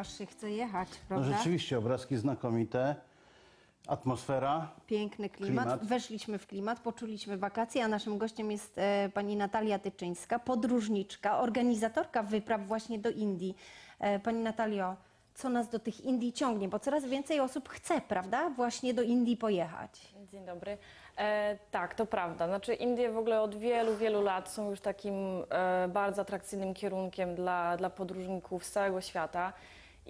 Aż się chce jechać, No prawda? rzeczywiście, obrazki znakomite, atmosfera. Piękny klimat. Klimat. Weszliśmy w klimat, poczuliśmy wakacje, a naszym gościem jest e, pani Natalia Tyczyńska, podróżniczka, organizatorka wypraw właśnie do Indii. E, pani Natalio, co nas do tych Indii ciągnie? Bo coraz więcej osób chce, prawda, właśnie do Indii pojechać. Dzień dobry. E, tak, to prawda. Znaczy Indie w ogóle od wielu, wielu lat są już takim e, bardzo atrakcyjnym kierunkiem dla, dla podróżników z całego świata.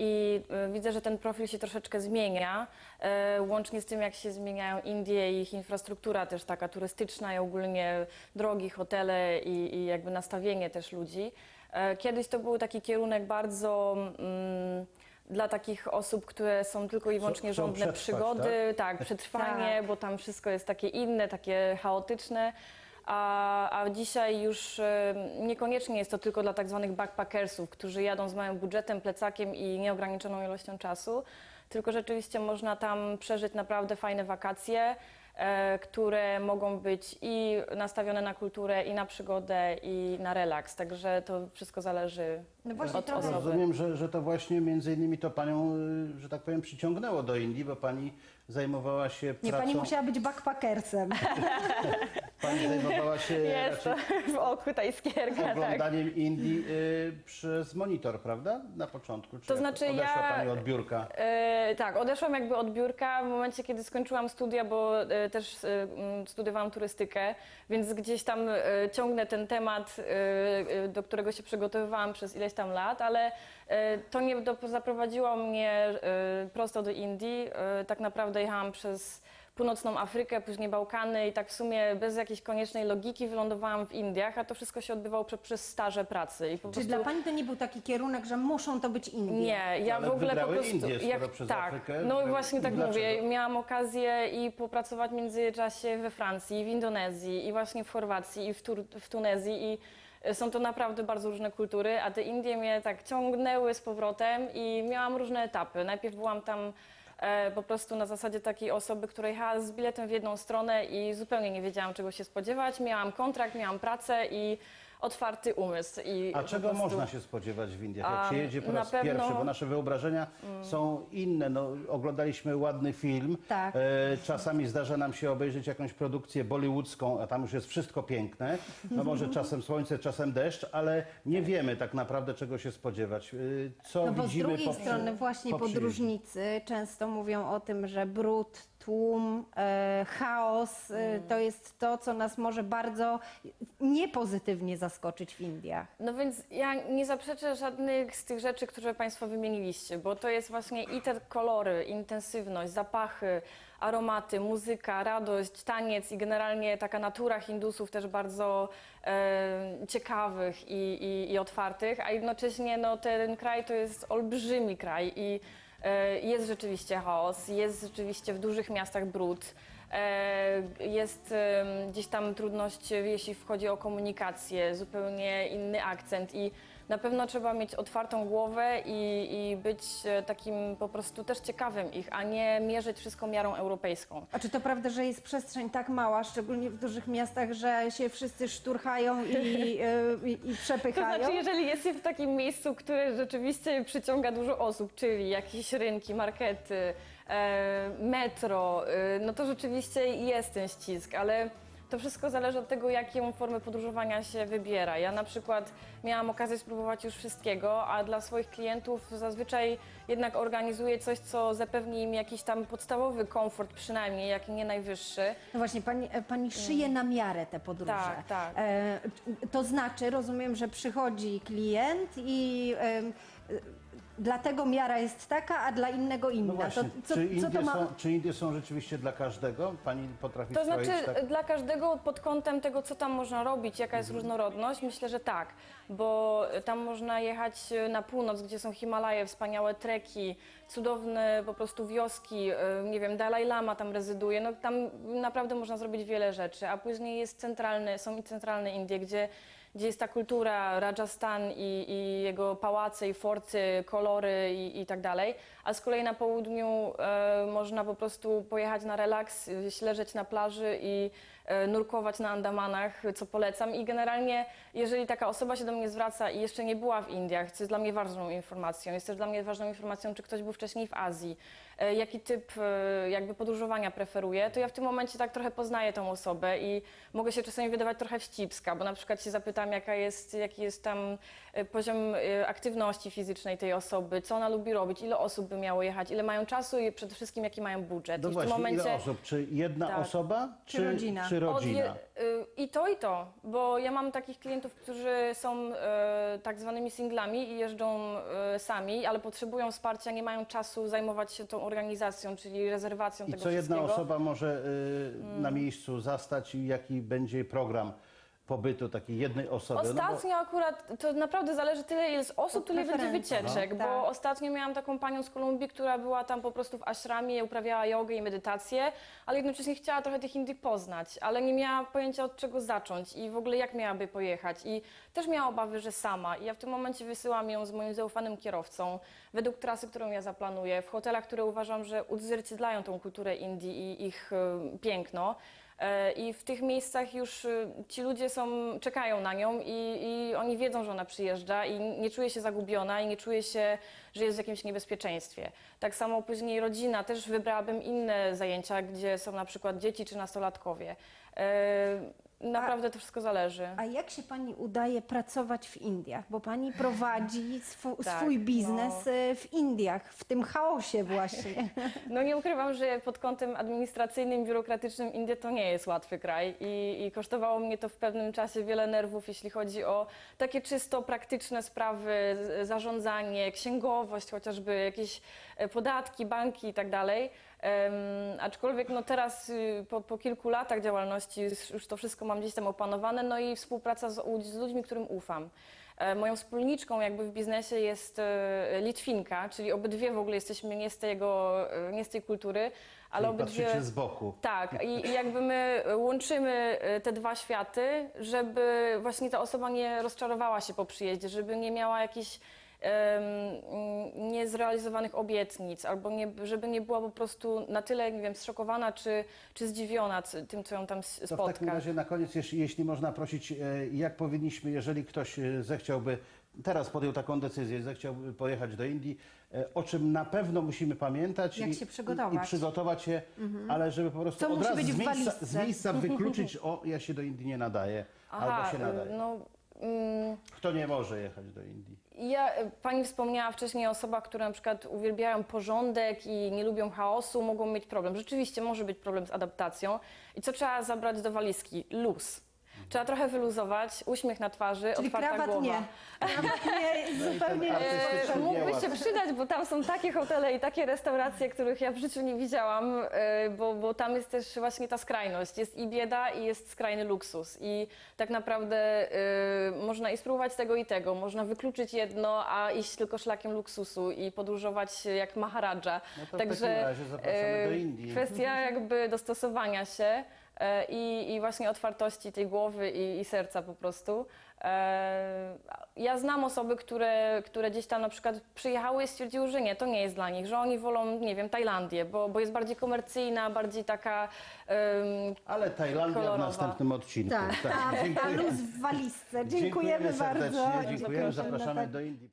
I e, widzę, że ten profil się troszeczkę zmienia, e, łącznie z tym, jak się zmieniają Indie i ich infrastruktura też taka turystyczna i ogólnie drogi, hotele i, i jakby nastawienie też ludzi. E, kiedyś to był taki kierunek bardzo mm, dla takich osób, które są tylko i wyłącznie żądne przygody, tak, przetrwanie, Tak. bo tam wszystko jest takie inne, takie chaotyczne. A, a dzisiaj już e, niekoniecznie jest to tylko dla tak zwanych backpackersów, którzy jadą z małym budżetem, plecakiem i nieograniczoną ilością czasu, tylko rzeczywiście można tam przeżyć naprawdę fajne wakacje, e, które mogą być i nastawione na kulturę, i na przygodę, i na relaks. Także to wszystko zależy No właśnie od trochę- osoby. Rozumiem, że, że to właśnie między innymi to panią, y, że tak powiem, przyciągnęło do Indii, bo pani zajmowała się Nie, pracą. pani musiała być backpackersem. pani zajmowała się Jest raczej w oku ta iskierka, tak. oglądaniem Indii y, przez monitor, prawda? Na początku. Czy To jak znaczy odeszła ja- pani od biurka? E, tak, odeszłam jakby od biurka w momencie, kiedy skończyłam studia, bo e, też e, m, studiowałam turystykę, więc gdzieś tam e, ciągnę ten temat, e, e, do którego się przygotowywałam przez ileś tam lat, ale e, to nie do, zaprowadziło mnie e, prosto do Indii. E, tak naprawdę jechałam przez północną Afrykę, później Bałkany i tak w sumie bez jakiejś koniecznej logiki wylądowałam w Indiach, a to wszystko się odbywało prze, przez staże pracy. I po Czy prostu... dla pani to nie był taki kierunek, że muszą to być Indie? Nie, ja Ale w ogóle po prostu. Indie, skoro przez tak, Afrykę no wybrały- właśnie tak Dlaczego? mówię. Miałam okazję i popracować w międzyczasie we Francji, w Indonezji i właśnie w Chorwacji i w, Tur- w Tunezji i y, są to naprawdę bardzo różne kultury, a te Indie mnie tak ciągnęły z powrotem i miałam różne etapy. Najpierw byłam tam e, po prostu na zasadzie takiej osoby, która jechała z biletem w jedną stronę i zupełnie nie wiedziałam czego się spodziewać. Miałam kontrakt, miałam pracę i otwarty umysł. I A po czego prostu- można się spodziewać w Indiach, jak A, się jedzie po na raz pewno- pierwszy, bo nasze wyobrażenia są inne. No, oglądaliśmy ładny film, Tak. e, czasami zdarza nam się obejrzeć jakąś produkcję bollywoodzką, a tam już jest wszystko piękne. No może czasem słońce, czasem deszcz, ale nie wiemy tak naprawdę czego się spodziewać. E, Co No bo z widzimy drugiej po przy- strony właśnie po przyjeździe? podróżnicy często mówią o tym, że brud, tłum, e, chaos e, to jest to, co nas może bardzo niepozytywnie zaskoczyć w Indiach. No więc ja nie zaprzeczę żadnych z tych rzeczy, które Państwo wymieniliście, bo to jest właśnie i te kolory, intensywność, zapachy, aromaty, muzyka, radość, taniec i generalnie taka natura Hindusów też bardzo e, ciekawych i, i, i otwartych, a jednocześnie no, ten kraj to jest olbrzymi kraj i jest rzeczywiście chaos, jest rzeczywiście w dużych miastach brud. E, Jest gdzieś tam trudność, jeśli chodzi o komunikację, zupełnie inny akcent i na pewno trzeba mieć otwartą głowę i, i być e, takim po prostu też ciekawym ich, a nie mierzyć wszystko miarą europejską. A czy to prawda, że jest przestrzeń tak mała, szczególnie w dużych miastach, że się wszyscy szturchają i, e, i, i To przepychają? znaczy, jeżeli jest się w takim miejscu, które rzeczywiście przyciąga dużo osób, czyli jakieś rynki, markety, e, metro, no to rzeczywiście jest ten ścisk, ale to wszystko zależy od tego, jaką formę podróżowania się wybiera. Ja na przykład miałam okazję spróbować już wszystkiego, a dla swoich klientów zazwyczaj jednak organizuję coś, co zapewni im jakiś tam podstawowy komfort przynajmniej, jak nie najwyższy. No właśnie, pani, e, pani szyje na miarę te podróże. Tak, tak. E, to znaczy, rozumiem, że przychodzi klient i e, dlatego miara jest taka, a dla innego inna. No właśnie, to, co, czy, co Indie to ma... są, czy Indie są rzeczywiście dla każdego? Pani potrafi To znaczy tak? dla każdego pod kątem tego, co tam można robić, jaka jest różnorodność, myślę, że tak, bo tam można jechać na północ, gdzie są Himalaje, wspaniałe treki, cudowne po prostu wioski, y, nie wiem, Dalai Lama tam rezyduje, no tam naprawdę można zrobić wiele rzeczy, a później jest centralny, są i centralne Indie, gdzie gdzie jest ta kultura Rajasthan i, i jego pałace i forty, kolory i, i tak dalej, a z kolei na południu e, można po prostu pojechać na relaks, e, leżeć na plaży i nurkować na Andamanach, co polecam. I generalnie, jeżeli taka osoba się do mnie zwraca i jeszcze nie była w Indiach, co jest dla mnie ważną informacją, jest też dla mnie ważną informacją, czy ktoś był wcześniej w Azji, e, jaki typ e, jakby podróżowania preferuje, to ja w tym momencie tak trochę poznaję tą osobę i mogę się czasami wydawać trochę wścibska, bo na przykład się zapytam, jaka jest, jaki jest tam e, poziom e, aktywności fizycznej tej osoby, co ona lubi robić, ile osób by miało jechać, ile mają czasu i przede wszystkim jaki mają budżet. No I w właśnie, tym momencie ile osób? Czy jedna Tak. osoba, Czy czy, rodzina? Czy rodzina? Y, I to, i to, bo ja mam takich klientów, którzy są e, tak zwanymi singlami i jeżdżą e, sami, ale potrzebują wsparcia, nie mają czasu zajmować się tą organizacją, czyli rezerwacją I tego co jedna wszystkiego. osoba może y, na miejscu zastać i jaki będzie program pobytu takiej jednej osoby? No bo- Ostatnio akurat to naprawdę zależy tyle, ile jest osób, Od tyle będzie preferencji. wycieczek, No. bo Tak. ostatnio miałam taką panią z Kolumbii, która była tam po prostu w ashramie, uprawiała jogę i medytację, ale jednocześnie chciała trochę tych Indii poznać, ale nie miała pojęcia od czego zacząć i w ogóle jak miałaby pojechać i też miała obawy, że sama i ja w tym momencie wysyłam ją z moim zaufanym kierowcą według trasy, którą ja zaplanuję, w hotelach, które uważam, że odzwierciedlają tą kulturę Indii i ich e, piękno. E, I w tych miejscach już y, ci ludzie są, czekają na nią i, i oni wiedzą, że ona przyjeżdża i nie czuje się zagubiona i nie czuje się, że jest w jakimś niebezpieczeństwie. Tak samo później rodzina, też wybrałabym inne zajęcia, gdzie są na przykład dzieci czy nastolatkowie. Naprawdę to wszystko zależy. A jak się pani udaje pracować w Indiach? Bo pani prowadzi swu, Tak, swój biznes no. e, w Indiach, w tym chaosie właśnie. No nie ukrywam, że pod kątem administracyjnym, biurokratycznym Indie to nie jest łatwy kraj i, i kosztowało mnie to w pewnym czasie wiele nerwów, jeśli chodzi o takie czysto praktyczne sprawy, z- zarządzanie, księgowość, chociażby jakieś e, podatki, banki i tak dalej. Aczkolwiek no teraz y, po, po kilku latach działalności już- to wszystko mam gdzieś tam opanowane, no i współpraca z, z ludźmi, którym ufam. E, Moją wspólniczką jakby w biznesie jest e, Litwinka, czyli obydwie w ogóle jesteśmy nie z, tego, e, nie z tej kultury, ale Czyli obydwie... z boku. Tak, i, i jakby my łączymy te dwa światy, żeby właśnie ta osoba nie rozczarowała się po przyjeździe, żeby nie miała jakichś niezrealizowanych obietnic, albo nie, żeby nie była po prostu na tyle, nie wiem, zszokowana czy, czy zdziwiona tym, co ją tam s- To w takim spotka. razie na koniec, jeśli, jeśli można prosić, e, jak powinniśmy, jeżeli ktoś e, zechciałby, teraz podjął taką decyzję, zechciałby pojechać do Indii, e, o czym na pewno musimy pamiętać Jak i, się i, przygotować. Mhm. i przygotować się, ale żeby po prostu Co od musi razu być z w miejsca, z miejsca wykluczyć, o ja się do Indii nie nadaję, albo się nadaje. no... Mm, Kto nie może jechać do Indii? Ja, e, pani wspomniała wcześniej o osobach, które na przykład uwielbiają porządek i nie lubią chaosu, mogą mieć problem. Rzeczywiście może być problem z adaptacją. I co trzeba zabrać do walizki? Luz. Trzeba trochę wyluzować, uśmiech na twarzy, Czyli otwarta krawat głowa. nie. Krawat nie, No zupełnie nie. mógłby się przydać, bo tam są takie hotele i takie restauracje, których ja w życiu nie widziałam, e, bo, bo tam jest też właśnie ta skrajność. Jest i bieda, i jest skrajny luksus. I tak naprawdę e, można i spróbować tego i tego. Można wykluczyć jedno, a iść tylko szlakiem luksusu i podróżować jak Maharadża. No to w takim razie zapraszamy do Indii. Kwestia jakby dostosowania się i, i właśnie otwartości tej głowy i, i serca po prostu. E, Ja znam osoby, które, które gdzieś tam na przykład przyjechały i stwierdziły, że nie, to nie jest dla nich, że oni wolą, nie wiem, Tajlandię, bo, bo jest bardziej komercyjna, bardziej taka... em, Ale Tajlandia w kolorowa. następny odcinku. Tak, a, a dziękuję. luz w walizce. Dziękujemy, serdecznie, bardzo. Dziękujemy, Zapraszam zapraszamy tak- do Indii.